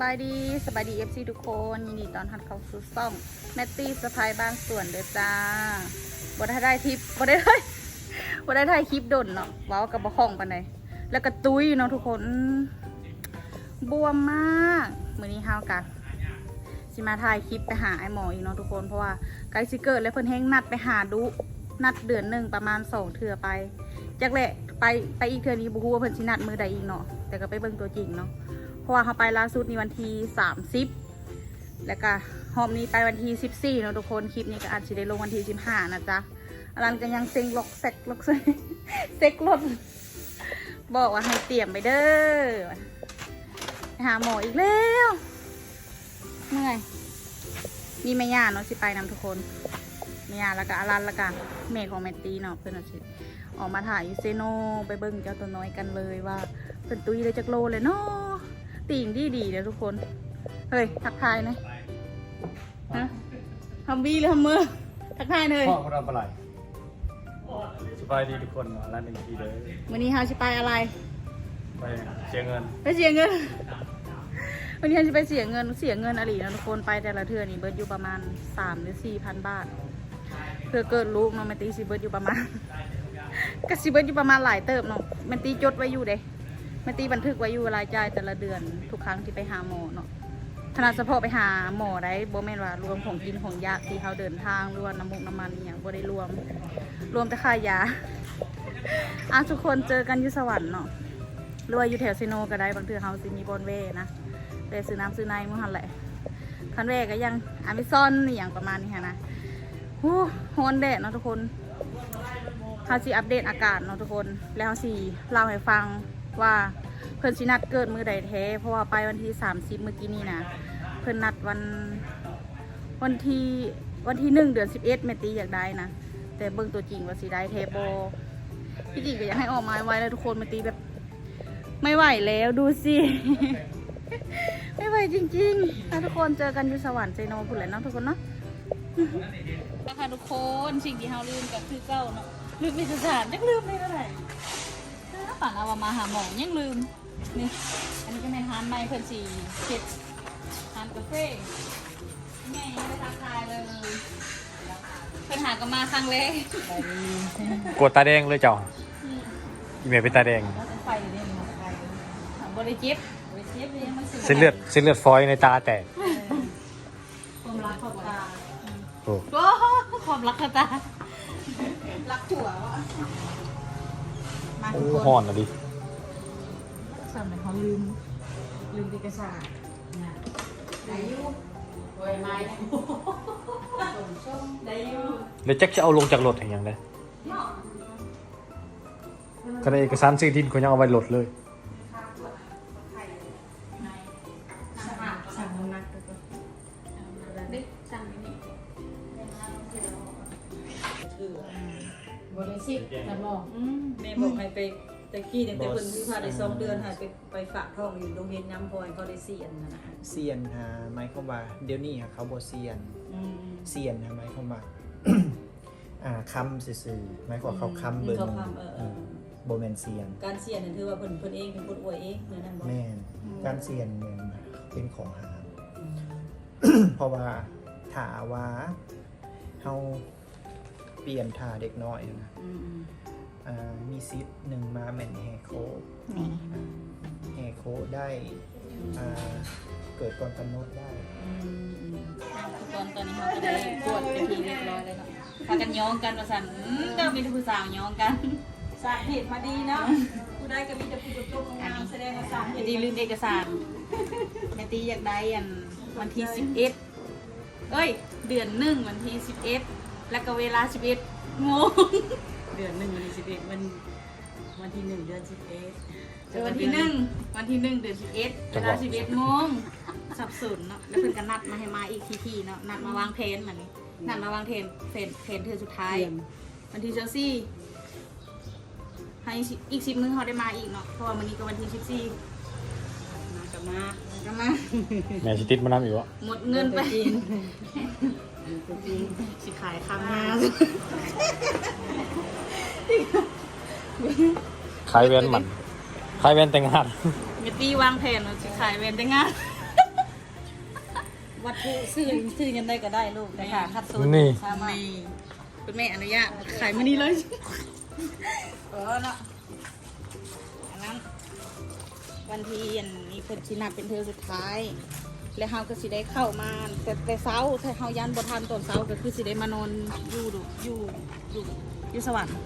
บายดีสบายดีเอฟซีทุกคนยินดีตอนรับเขาสู่ซ่องแมตตี้สะพายบานส่วนเด้อจ้าบ่ได้ได้ทิปบ่ได้ได้บ่ได้ถ่ายคลิปดนเนาะว้าวกับบ่คล่องปานใดแล้วก็ตุ้ยเนาะทุกคนบวมมากมือนี้เฮาวกันสิมาถ่ายคลิปไปหาไอ้หมออีกเนาะทุกคนเพราะว่าไกลสิเกิดแล้วเพิ่นแฮงนัดไปหาดุนัดเดือนหนึ่งประมาณสองเทื่อไปจักแหละไปไปอีกเทื่อนี้บ่ฮู้ว่าเพิ่นสินัดมือใดอีกเนาะแต่ก็ไปเบิ่งตัวจริงเนาะ เพราะว่าเขาไปล่าสุดนี่วันที่สามสิบแล้วก็หอบนี้ไปวันที่สิบสี่เนาะทุกคนคลิปนี้ก็อาจจะได้ลงวันที่สิบห้านะจ๊ะอลันก็ยังเซ็งล็อกเซ็กล็อกเซ็กเซ็กรถบอกว่าให้เตรียมไปเด้อไปหาหมออีกแล้วเมื่อยมีแม่ย่าเนาะสิไปนำทุกคนแม่ย่าแล้วก็อลันแล้วก็เมย์ของแมตตี้เนาะเพื่อนเอาสิออกมาถ่ายเซโนไปเบิ่งเจ้าตัวน้อยกันเลยว่าเป็นตุ้ยเลยจากโลเลยเนาะ ติ่งดีดีๆเลยทุกคน เฮ้ยทักทายหนะฮะทำบีหรือทำมือทักทายเลยพ่อของเราปลาไหลสบายดีทุกคนร้านหนึ่งทีเลยวันนี้เฮาจะไปอะไร ไปเชียเงินไปเสียเงิน วันนี้เฮาจะไปเสียเงินเสียเงินอะไรนะทุกคนไปแต่ละเทือนี่เบิร์ดอยู่ประมาณสามหรือสี่พันบาท เพื่อเกิดลูกเนาะแมนตีสิเบิร์ดอยู่ประมาณก็สิเบิร์ดอยู่ประมาณหลายเติบเนาะแมนตีจดไว้อยู่เด้ แมนตีบันทึกไว้อยู่รายจ่ายแต่ละเดือนทุกครั้งที่ไปหาหมอเนาะขนาดเฉพาะไปหาหมอได้โบแมนว่ารวมของกินของยาที่เขาเดินทางรวมน้ำมุกน้ำมันอหย่างบ่ได้รวม รวมแต่ค่ายาอะทุกคนเจอกันอยู่สวรรค์เนาะรว่าอยู่แถวซิโนก็ได้บางเทือเฮาสิมีบอนเวนะไปซื้อน้ำซื้อในมื้อหันแหละคันแรกก็ยังอเมซอนนี่อย่างประมาณนี้ค่ะนะฮู้ฮอนแดดเนาะทุกคนเฮาสิอัปเดตอากาศเนาะทุกคน แล้วเฮาสิเล่าให้ฟัง ว่าเพิ่นสินัดเกิดมือใดแท้ เพราะว่าไปวันที่ 30 เมื่อกี้นี่นะเพิ่นนัดวันวันที่วันที่หนึ่งเดือน 11เมตีอยากได้นะแต่เบิ่งตัวจริงว่าสิได้แท้บ่พี่จริงก็อยากให้ออกมาไว้แล้วทุกคนเมตีแบบ ไม่ไหวแล้วดูสิไม่ไหวจริงๆถ้าทุกคนเจอกันอยู่สวรรค์เจโนพุ่นแหละเนาะทุกคนเนาะนะคะทุกคนสิ่งที่เฮาลืมก็คือเก้าเนาะลืมเอกสารยังลืมเลยเท่าไหร่ถ้ ฝันเอามาหาหมอยังลืม นี่ อันนี้ก็เป็นฮานไมเพิ่นสีเจ็ดฮานกาแฟแม่ยังไม่ทักทายเลยเพิ่นหากันมาครั้งแรกกดตาแดงเลยเจ้าอีเมลเป็นตาแดงเราจะไปอยู่นี่มันไปบริจิบบริจิบยังไม่สุดเส้นเลือดเส้นเลือดฟอยในตาแตกความรักของตาโอ้โอ้ความรักของตารักผัววะ มาโอ้ทุกคห่อนนอะดิสำหรับเขาลืม ลืมเอกสารนะได้อยูโวยไม้ส่งส้มได้อยูแล้วแจ็คจะเอาลงจากรถอย่างยังไงเนาะก็ได้เอกสารซื้อดินเขายังเอาไว้รถเลย สั่งน้ำหนักตัวดิสั่งนี่บริสิทธิ์จำลองอืมแม่บอกให้ไปตะกี้เนี่ยแต่เพิ่นวิพาได้สองเดือนให้ไปไปฝากท้องอยู่โรงเรียนย้ำพอยเขาได้เสียนนะนะเซียนฮะหมายความว่าเดี๋ยวนี้อะเขาบ่เซียนอืมเซียนฮะหมายความว่า อ่าคำซื่อๆหมายความว่าเขาคำเบิ่งเขาคำเออเออบ่แม่นเซียน การเสียนนั่นถือว่าเพิ่นเพิ่นเองเป็นคนอวยเองเหมือนนั้นบ่แม่นการเซียนเนี่ยเป็นของหามเพราะว่าถ้าว่าเฮา เปลี่ยนท่าเด็กน้อยนะอืมอ่ามีซิทธิ์หนึ่งมาแม่นแฮโคนี่แฮโคได้อ่าเกิดก่อนกำหนดได้อืมอืมทุกคนตอนนี้เขาก็ได้ตรวจเป็นทีเรียบร้อยเลยเนาะพากันย้องกันมาสั่นอืมเดี๋ยวมีผู้สาวย้องกันสร้างเหตุมาดีเนาะผู้ใดก็มีแต่ผู้จบงามแสดงว่าสร้างเหแม่ตุตีลืมเอกสารแม่ตีอยากได้อันวันที่สิบเอ็ดเอ้ย เดือนหนึ่งวันที่สิบเอ็ด แล้วก็เวลาสิบเอ็ดโมงเดือนหนึ่งวันที่สิบเอ็ดมันวันที่หนึ่งเดือนสิบเอ็ดเออวันที่หนึ่งวันที่หนึ่งเดือนสิบเอ็ดเวลาสิบเอ็ดโมงสับสนเนาะแล้วเพิ่นก็นัดมาให้มาอีกทีทีเนาะนัดมาวางเพลนมันนี่นัดมาวางเพลนเพลนเพลนเธอสุดท้ายวันที่เชลซีให้อีกสิบมื้อเขาได้มาอีกเนาะเพราะว่าวันนี้ก็วันที่สิบสี่ มากับมาก็มาแม่ชิติดมานำอีกวะหมดเงินไปจีนตัวจีนสิขายคำงาขายแว่นมันขายแว่นแต่งงานเมตีวางแผนว่าสิขายเวนแต่งงานวัตถุซื้อซื้อยังได้ก็ได้ลูกแต่ค่ะคัดสูตรนี่สามารถนี่คุณแม่อนุญาตขายมานี่เลยเออเนาะอันนั้น วันที่อันนี้เพิ่นสินัดเป็นเธอสุดท้าย แล้วเฮาก็สิได้เข้ามาแต่แต่เช้าถ้าเฮายันบ่ทันตอนเช้าก็คือสิได้มานอนอยู่ดูอยู่อยู่อยู่สวรรค์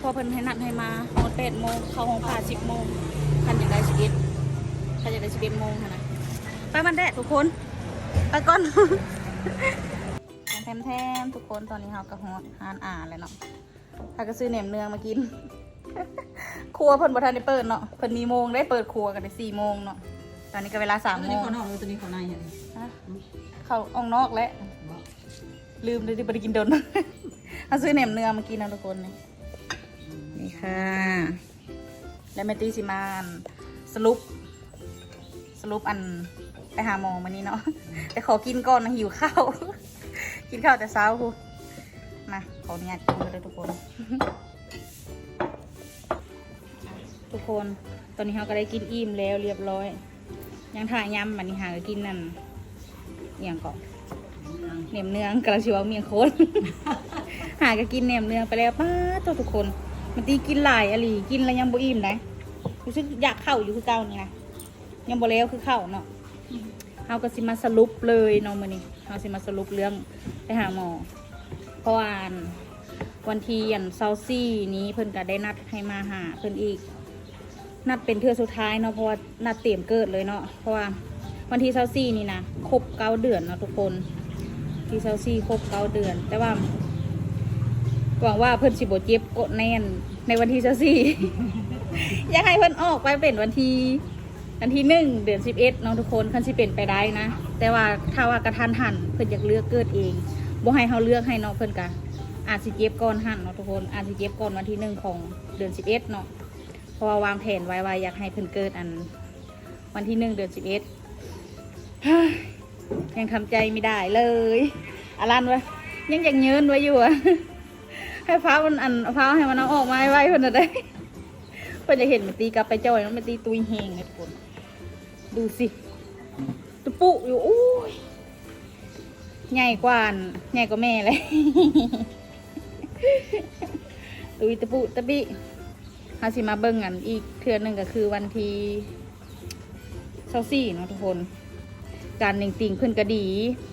พอเพิ่นให้นัดให้มาฮอด8โมงเข้าห้องผ่า10โมงคันอยากได้11คันอยากได้11โมงหั้นนะไปมันแดดทุกคนไปก่อนแถมแถมๆทุกคนตอนนี้เฮาก็ฮอดหานอ่าแล้วเนาะถ้าก็ซื้อแหนมเนืองมากิน ครัวเพิ่นบ่ทันได้เปิดเนาะเพิ่นมีโมงได้เปิดครัวกันได้4โมงเนาะตอนนี้ก็เวลา3ตัวโมนี้งเขานอกหรือตัวนี้เขาในเห็นฮะเข้าออกนอกแล้วลืมเลยที่ไปกินโดน เอาซื้อแหนมเนืองมากินนะทุกคนนี่นี่ค่ะ แล้วแม่ตีสิมาอันสรุป สรุปอันไปหาหมอมานี่เนาะ แต่ขอกินก่อนนะหิวข้าว กินข้าวแต่เช้าคูมาขออนุญาตกินเลยทุกคน ทุกคน ตอนนี้เราก็ได้กินอิ่มแล้วเรียบร้อย ยังถ่ายยำมันนี่หาก,กินนั่นอหย่างก่อนเหนียมเนืองกระชิวเมียงโคนหาก็กินเหนียมเนืองไปแล้วป้าตัวทุกคนมันตีกินหลายอะลีกินแล้วยังบ่อิ่มนะรู้สึกอยากเข้าอยู่คือเก่านี่นะยังบ่แล้วคือเข้าเนาะเฮาก็สิมาสรุปเลยเนาะมื้อนี้เฮาสิมาสรุปเรื่องไปหาหมอเพราะว่าอันวันที่อันเซาซี่นี้เพิ่นก็ได้นัดให้มาหาเพิ่นอีก นัดเป็นเทือสุดท้ายเนาะเพราะว่านัดเตรียมเกิดเลยเนาะเพราะว่าวันที่เซาซี่นี่นะครบเก้าเดือนเนาะทุกคนที่เซาซี่ครบเก้าเดือน แต่ว่าหวังว่าเพิ่นสิบเจ็บกดแน่นในวันที่เซาซี่อยากให้เพิ่นออกไปเป็นวันที่วันที่หนึ่งเดือนสิบเอ็ดน้องทุกคนคันสิเป็นไปได้นะแต่ว่าถ้าว่ากระทันหันเพิ่นอยากเลือกเกิดเองบ่ให้เขาเลือกให้เนาะเพิ่นกะอาจสิเจ็บก่อนหันเนาะทุกคนอาจสิเจ็บก่อนวันที่หนึ่งของเดือนสิบเอ็ดเนาะ เพราะว่าวางแผนไว้ว่าอยากให้เพิ่นเกิดอัน วันที่หนึ่งเดือนสิบเอ็ดยังทำใจไม่ได้เลยอารันวะยังยากเยินไว้อยู่อะให้ฟ้ามันอันฟ้าให้มันเอาออกมาไว้เพื่อนจะได้เพื่อนจะเห็นมันตีกลับไปจ่อยแล้วมันตีตุยเฮงเลยทุกคนดูสิตุปุอยู่อู้ยใหญ่กว่านใหญ่กว่าแม่เลยตุยตะปุตะปิ ฮาสิมาเบิ่งกันอีกเทือนหนึ่งก็คือวันที่เซาซี่เนาะทุกคน การหนึ่งติ่งเพื่อนก็ดี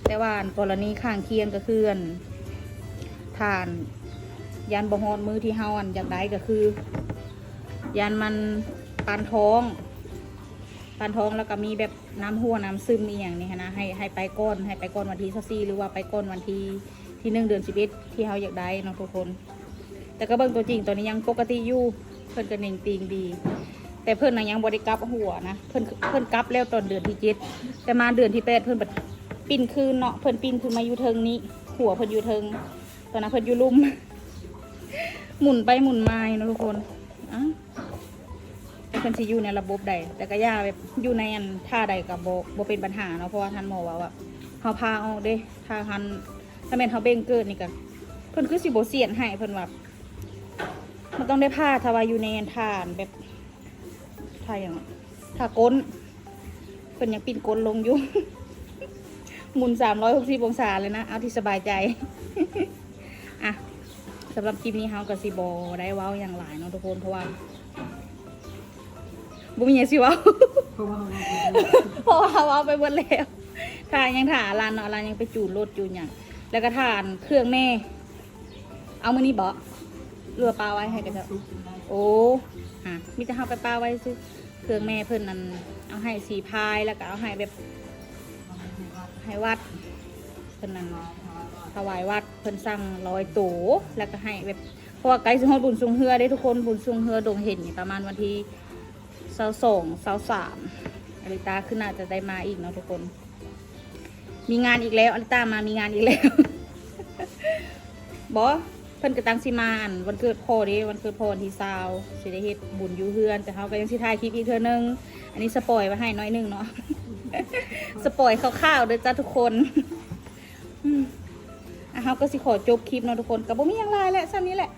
แต่ว่ากรณีข้างเคียงก็คืออันทานยานบฮอดมือที่เฮาอันอยากได้ก็คือยานมันปานท้องปานท้องแล้วก็มีแบบน้ำหัวน้ำซึมอีอย่างนี้นะให้ให้ไปก้อนให้ไปก้อนวันที่สัสี่หรือว่าไปก้อนวันที่ที่หนึ่งเดือนสิบเอ็ดที่เฮาอยากได้เนาะทุกคน แต่ก็เบิ่งตัวจริงตอนนี้ยังปกติอยู่ เพื่อนก็หนึ่งติงดี แต่เพื่อนนะยังบริกรับหัวนะเพื่อนเพื่อนกลับแล้วตอนเดือนที่เจ็ดแต่มาเดือนที่แปดเพื่อนบัดปิ้นคืนเนาะเพื่อนปิ้นขึ้นมาอยู่เทิงนี้ หัวเพื่อนอยู่เทิง ตอนนั้นเพื่อนอยู่ลุ่ม หมุนไปหมุนมาเนาะทุกคนอะเพื่อนสิอยู่ในระบบใด แต่ก็ย่าแบบอยู่ในอันท่าใดกับโบโบเป็นปัญหาเนาะเพราะว่าท่านหมอว่าว่าเขาพาออกเด้ถ้าทันถ้าเป็นเขาเบ่งเกิดนี่ก็เพื่อนคือสิโบเสียนให้เพื่อนว่า มันต้องได้ผ้าทวาอยู่ในนทานแบบถ้าอย่างถ้าก้นเป็นยังปิ่นก้นลงอยู่หมุนสามร้อยหกสิบองศาเลยนะ เอาที่สบายใจ อะสำหรับคลิปนี้เฮากับซีโบได้เว้าอย่างหลายเนาะทุกคนเพราะว่าบุมีหยังสิว้าเพราะว่าเขาเพราะว่าเว้าไปหมดแล้วถ้ายังถ่าลานเนาะลานยังไปจูดรถจูดอย่างแล้วก็ทานเครื่องแม่ เอามือนี้บ่ เรือปลาไว้ให้กันเถอะโอ้ฮะมีแต่เฮาไปป้าไว้ซื้อเครื่องแม่เพิ่นนั่นเอาให้สีพายแล้วก็เอาให้แบบให้วัดเพิ่นนั่นถวายวัดเพิ่นสั่งร้อยตูแล้วก็ให้แบบเพราะว่าไกลสิฮอดบุญซุงเฮือได้ทุกคนบุญซุงเฮือดงเห็นนี่ประมาณวันที่เสาสองเสาสามอลิตาขึ้นน่าจะได้มาอีกเนาะทุกคน มีงานอีกแล้วอลิตามามีงานอีกแล้วบอเพิ่นก็ตั้งสิมาอันวันเกิดพ่อเด้วันเกิดพ่อวันที่ซาวสิได้เฮ็ดบุญอยู่เฮือนแต่เขาก็ยังสิถ่ายคลิปอีกเทื่อนึง อันนี้สปอยไว้ให้น้อยหนึงเนาะ สปอยคร่าวๆเด้อจ้าทุกคนอืมอะเขาก็สิขอจบคลิปเนาะทุกคนก็บ่มีหยังหลายแหละซ้ำนี้แหละ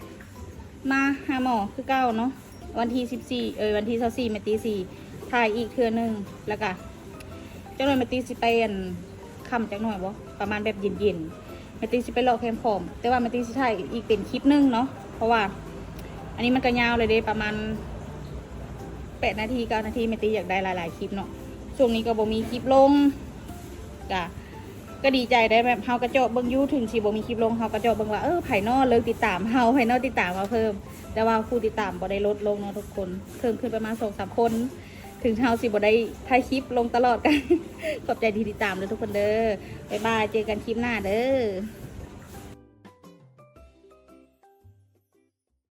มาหาหมอคือเก้าเนาะวันที่สิบสี่เออวันที่สิบสี่เมตีสี่ถ่ายอีกเทื่อนึงแล้วก็จ้าหน่อยเมตีสิไปอันค่ำจักหน่อยบ่ประมาณแบบเย็นๆ แม่ตีสิไปรอแคมป์พร้อม แต่ว่าแม่ตีสิถ่ายอีกเป็นคลิปหนึงเนาะเพราะว่า อันนี้มันก็ยาวเลยเด้ประมาณแปดนาทีเก้านาทีแม่ตีอยากได้หลาย ๆ คลิปเนาะช่วงนี้ก็บ่มีคลิปลงก็ก็ดีใจได้แบบเฮากระเจาะเบิ่งยูถึงสิบ่มีคลิปลงเฮากระเจาะเบิ่งว่าเออไผนอเลิกติดตามเฮาไผนอติดตามมาเพิ่ม แต่ว่าผู้ติดตามบ่ได้ลดลงเนาะทุกคนเพิ่มขึ้นประมาณ2-3คน ถึงเฮาสิบ่ได้ถ่ายคลิปลงตลอดกัน ขอบใจที่ติดตามเลยทุกคนเด้อบ๊ายบายเจอกันคลิปหน้าเด้อ